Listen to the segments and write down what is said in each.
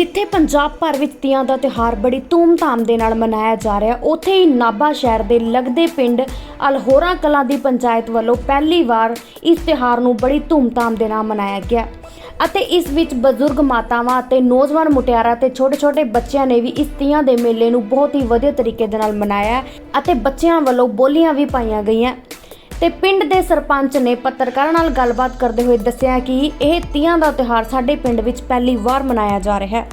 ਜਿੱਥੇ ਪੰਜਾਬ ਭਰ ਵਿੱਚ ਤੀਆਂ ਦਾ ਤਿਉਹਾਰ ਬੜੀ ਧੂਮ-ਧਾਮ ਦੇ ਨਾਲ ਮਨਾਇਆ ਜਾ ਰਿਹਾ ਉੱਥੇ ਹੀ ਨਾਭਾ ਸ਼ਹਿਰ ਦੇ ਲਗਦੇ ਪਿੰਡ ਅਲਹੋਰਾ ਕਲਾਂ ਦੀ ਪੰਚਾਇਤ ਵੱਲੋਂ ਪਹਿਲੀ ਵਾਰ ਇਸ ਤਿਉਹਾਰ ਨੂੰ ਬੜੀ ਧੂਮ-ਧਾਮ ਦੇ ਨਾਲ ਮਨਾਇਆ ਗਿਆ। ਅਤੇ ਇਸ ਵਿੱਚ ਬਜ਼ੁਰਗ ਮਾਤਾਵਾਂ ਅਤੇ ਨੌਜਵਾਨ ਮੁਟਿਆਰਾਂ ਤੇ ਛੋਟੇ-ਛੋਟੇ ਬੱਚਿਆਂ ਨੇ ਵੀ ਇਸ ਤੀਆਂ ਦੇ ਮੇਲੇ ਨੂੰ ਬਹੁਤ ਹੀ ਵਧੀਆ ਤਰੀਕੇ ਦੇ ਨਾਲ ਮਨਾਇਆ ਅਤੇ ਬੱਚਿਆਂ ਵੱਲੋਂ ਬੋਲੀਆਂ ਵੀ ਪਾਈਆਂ ਗਈਆਂ। ਤੇ ਪਿੰਡ ਦੇ ਸਰਪੰਚ ਨੇ ਪੱਤਰਕਾਰਾਂ ਨਾਲ ਗੱਲਬਾਤ ਕਰਦੇ ਹੋਏ ਦੱਸਿਆ ਕਿ ਇਹ ਤੀਆਂ ਦਾ ਤਿਉਹਾਰ ਸਾਡੇ ਪਿੰਡ ਵਿੱਚ ਪਹਿਲੀ ਵਾਰ ਮਨਾਇਆ ਜਾ ਰਿਹਾ ਹੈ।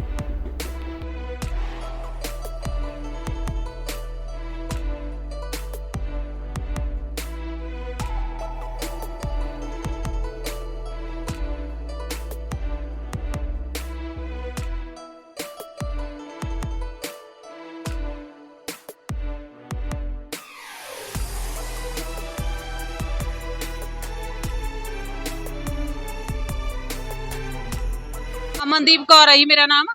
ਅਮਨਦੀਪ ਕੌਰ ਹੈ ਜੀ ਮੇਰਾ ਨਾਮ।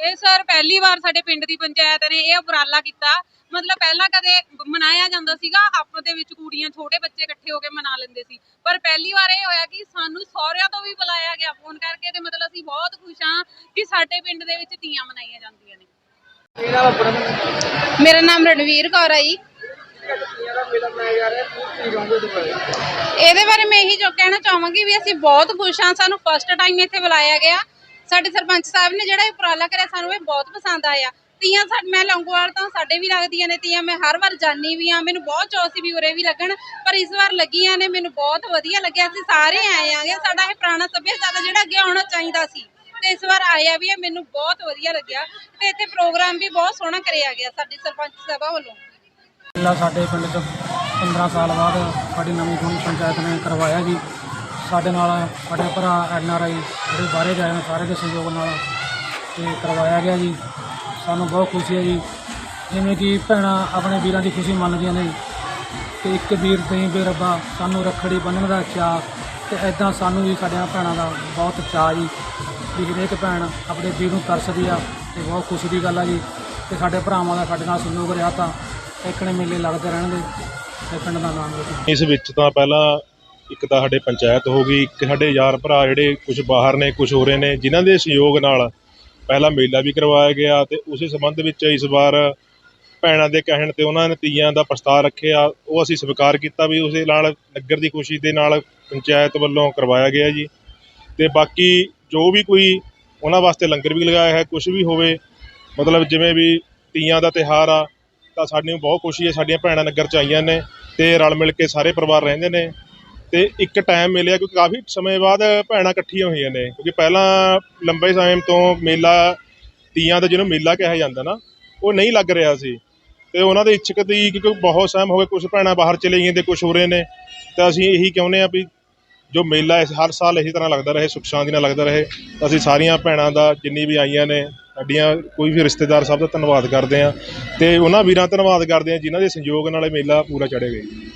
ਇਹ ਸਰ ਪਹਿਲੀ ਵਾਰ ਸਾਡੇ ਪਿੰਡ ਦੀ ਪੰਚਾਇਤ ਨੇ ਇਹ ਉਪਰਾਲਾ ਕੀਤਾ। ਮਤਲਬ ਪਹਿਲਾਂ ਕਦੇ ਮਨਾਇਆ ਜਾਂਦਾ ਸੀਗਾ, ਆਪਸ ਦੇ ਵਿੱਚ ਕੁੜੀਆਂ ਛੋਟੇ ਬੱਚੇ ਇਕੱਠੇ ਹੋ ਕੇ ਮਨਾ ਲੈਂਦੇ ਸੀ। ਪਰ ਪਹਿਲੀ ਵਾਰ ਇਹ ਹੋਇਆ ਕਿ ਸਾਨੂੰ ਸਹੁਰਿਆਂ ਤੋਂ ਵੀ ਬੁਲਾਇਆ ਗਿਆ ਫੋਨ ਕਰਕੇ ਤੇ ਮਤਲਬ ਅਸੀਂ ਬਹੁਤ ਖੁਸ਼ ਹਾਂ ਕਿ ਸਾਡੇ ਪਿੰਡ ਦੇ ਵਿੱਚ ਤੀਆਂ ਮਨਾਈਆਂ ਜਾਂਦੀਆਂ ਨੇ। ਮੇਰਾ ਨਾਮ ਰਣਵੀਰ ਕੌਰ ਹੈ ਜੀ। ਇਹਦੇ ਬਾਰੇ ਮੈਂ ਇਹੀ ਜੋ ਕਹਿਣਾ ਚਾਹਾਂਗੀ ਵੀ ਅਸੀਂ ਬਹੁਤ ਖੁਸ਼ ਹਾਂ, ਸਾਨੂੰ ਫਸਟ ਟਾਈਮ ਇੱਥੇ ਬੁਲਾਇਆ ਗਿਆ। ਸਾਡੇ ਸਰਪੰਚ ਸਾਹਿਬ ਨੇ ਜਿਹੜਾ ਇਹ ਉਪਰਾਲਾ ਕਰਿਆ, ਸਾਨੂੰ ਇਹ ਬਹੁਤ ਪਸੰਦ ਆਇਆ। ਤੀਆਂ ਸਾ ਮੈਂ ਲੌਂਗੋਵਾਲ ਤੋਂ, ਸਾਡੇ ਵੀ ਲੱਗਦੀਆਂ ਨੇ ਤੀਆਂ, ਮੈਂ ਹਰ ਵਾਰ ਜਾਣੀ ਵੀ ਆ ਮੈਨੂੰ ਬਹੁਤ ਚਾਅ ਸੀ ਵੀ ਉਰੇ ਵੀ ਲੱਗਣ, ਪਰ ਇਸ ਵਾਰ ਲੱਗੀਆਂ ਨੇ, ਮੈਨੂੰ ਬਹੁਤ ਵਧੀਆ ਲੱਗਿਆ। ਅਸੀਂ ਸਾਰੇ ਆਏ ਆਂਗੇ ਸਾਡਾ ਇਹ ਪੁਰਾਣਾ ਸੱਭਿਆਚਾਰ ਜਿਹੜਾ ਅੱਗੇ ਆਉਣਾ ਚਾਹੀਦਾ ਸੀ। ਤੇ ਇਸ ਵਾਰ ਆਇਆ ਵੀ ਹੈ, ਮੈਨੂੰ ਬਹੁਤ ਵਧੀਆ ਲੱਗਿਆ। ਤੇ ਇੱਥੇ ਪ੍ਰੋਗਰਾਮ ਵੀ ਬਹੁਤ ਸੋਹਣਾ ਕਰਿਆ ਗਿਆ ਸਾਡੀ ਸਰਪੰਚ ਸਭਾ ਵੱਲੋਂ। ਮੇਲਾ ਸਾਡੇ ਪਿੰਡ 'ਚ 15 ਸਾਲ ਬਾਅਦ ਸਾਡੀ ਨਵੀਂ ਖੁੰਡ ਪੰਚਾਇਤ ਨੇ ਕਰਵਾਇਆ ਜੀ। ਸਾਡੇ ਨਾਲ ਸਾਡੇ ਭਰਾ ਐਨ ਆਰ ਆਈ ਜਿਹੜੇ ਬਾਹਰੇ ਗਏ ਨੇ, ਸਾਰੇ ਦੇ ਸਹਿਯੋਗ ਨਾਲ ਤੇ ਕਰਵਾਇਆ ਗਿਆ ਜੀ। ਸਾਨੂੰ ਬਹੁਤ ਖੁਸ਼ੀ ਹੈ ਜੀ। ਜਿਵੇਂ ਕਿ ਭੈਣਾਂ ਆਪਣੇ ਵੀਰਾਂ ਦੀ ਖੁਸ਼ੀ ਮੰਨਦੀਆਂ ਨੇ ਤੇ ਇੱਕ ਵੀਰ ਤੇ ਵੀ ਰੱਬਾ ਸਾਨੂੰ ਰੱਖੜੀ ਬੰਨਣ ਦਾ ਚਾਅ ਤੇ ਐਦਾਂ ਸਾਨੂੰ ਵੀ ਸਾਡੀਆਂ ਭੈਣਾਂ ਦਾ ਬਹੁਤ ਚਾਅ ਜੀ। ਵੀ ਹਰੇਕ ਭੈਣ ਆਪਣੇ ਵੀਰ ਨੂੰ ਤਰਸਦੀ ਆ ਤੇ ਬਹੁਤ ਖੁਸ਼ੀ ਦੀ ਗੱਲ ਆ ਜੀ। ਤੇ ਸਾਡੇ ਭਰਾਵਾਂ ਦਾ ਸਾਡੇ ਨਾਲ ਸਹਿਯੋਗ ਰਿਹਾ ਤਾਂ ਇੱਕਣੇ ਮੇਲੇ ਲੱਗਦੇ ਰਹਿਣਗੇ ਤੇ ਪਿੰਡ ਦਾ ਨਾਮ ਰੋਸ਼ਨ ਇਸ ਵਿੱਚ ਤਾਂ ਪਹਿਲਾਂ ਇੱਕ ਤਾਂ ਸਾਡੇ ਪੰਚਾਇਤ ਹੋ ਗਈ, ਇੱਕ ਸਾਡੇ ਯਾਰ ਭਰਾ ਜਿਹੜੇ ਕੁਝ ਬਾਹਰ ਨੇ ਕੁਝ ਹੋ ਰਹੇ ਨੇ, ਜਿਨ੍ਹਾਂ ਦੇ ਸਹਿਯੋਗ ਨਾਲ ਪਹਿਲਾ ਮੇਲਾ ਵੀ ਕਰਵਾਇਆ ਗਿਆ ਤੇ ਉਸੇ ਸੰਬੰਧ ਵਿੱਚ ਇਸ ਵਾਰ ਭੈਣਾਂ ਦੇ ਕਹਿਣ ਤੇ ਉਹਨਾਂ ਨੇ ਤੀਆਂ ਦਾ ਪ੍ਰਸਤਾਵ ਰੱਖਿਆ, ਉਹ ਅਸੀਂ ਸਵੀਕਾਰ ਕੀਤਾ ਵੀ ਉਸੇ ਨਾਲ ਨਗਰ ਦੀ ਖੁਸ਼ੀ ਦੇ ਨਾਲ ਪੰਚਾਇਤ ਵੱਲੋਂ ਕਰਵਾਇਆ ਗਿਆ ਜੀ। ਤੇ ਬਾਕੀ ਜੋ ਵੀ ਕੋਈ ਉਹਨਾਂ ਵਾਸਤੇ ਲੰਗਰ ਵੀ ਲਗਾਇਆ ਹੈ ਕੁਝ ਵੀ ਹੋਵੇ, ਮਤਲਬ ਜਿਵੇਂ ਵੀ ਤੀਆਂ ਦਾ ਤਿਹਾਰ ਆ ਤਾਂ ਸਾਨੂੰ ਬਹੁਤ ਖੁਸ਼ੀ ਹੈ, ਸਾਡੀਆਂ ਭੈਣਾਂ ਨਗਰ ਚ ਆਈਆਂ ਨੇ ਤੇ ਰਲ ਮਿਲ ਕੇ ਸਾਰੇ ਪਰਿਵਾਰ ਰਹਿੰਦੇ ਨੇ। ਤੇ ਇੱਕ ਟਾਈਮ ਮਿਲਿਆ ਕਿਉਂਕਿ ਕਾਫੀ ਸਮੇਂ ਬਾਅਦ ਭੈਣਾਂ ਇਕੱਠੀਆਂ ਹੋਈਆਂ ਨੇ, ਕਿਉਂਕਿ ਪਹਿਲਾਂ ਲੰਬੇ ਸਮੇਂ ਤੋਂ ਮੇਲਾ, ਤੀਆਂ ਦਾ ਜਿਹਨੂੰ ਮੇਲਾ ਕਿਹਾ ਜਾਂਦਾ ਨਾ, ਉਹ ਨਹੀਂ ਲੱਗ ਰਿਹਾ ਸੀ। ਤੇ ਉਹਨਾਂ ਦੇ ਇੱਛਕ ਦੀ ਕਿਉਂਕਿ ਬਹੁਤ ਸਹਿਮ ਹੋ ਗਏ ਕੁਝ ਭੈਣਾਂ ਬਾਹਰ ਚਲੇ ਗਈਆਂ ਤੇ ਕੁਝ ਹੋ ਰਹੇ ਨੇ। ਤਾਂ ਅਸੀਂ ਇਹੀ ਕਹਿੰਦੇ ਆ ਵੀ ਜੋ ਮੇਲਾ ਇਸ ਹਰ ਸਾਲ ਇਸੇ ਤਰ੍ਹਾਂ ਲੱਗਦਾ ਰਹੇ, ਸੁੱਖ ਸ਼ਾਂਤੀ ਨਾਲ ਲੱਗਦਾ ਰਹੇ। ਅਸੀਂ ਸਾਰੀਆਂ ਭੈਣਾਂ ਦਾ, ਜਿੰਨੀ ਵੀ ਆਈਆਂ ਨੇ, ਸਾਡੀਆਂ ਕੋਈ ਵੀ ਰਿਸ਼ਤੇਦਾਰ, ਸਭ ਦਾ ਧੰਨਵਾਦ ਕਰਦੇ ਆ ਤੇ ਉਹਨਾਂ ਵੀਰਾਂ ਦਾ ਧੰਨਵਾਦ ਕਰਦੇ ਆ ਜਿਨ੍ਹਾਂ ਦੇ ਸੰਯੋਗ ਨਾਲ ਇਹ ਮੇਲਾ ਪੂਰਾ ਚੜ੍ਹੇਗਾ ਜੀ।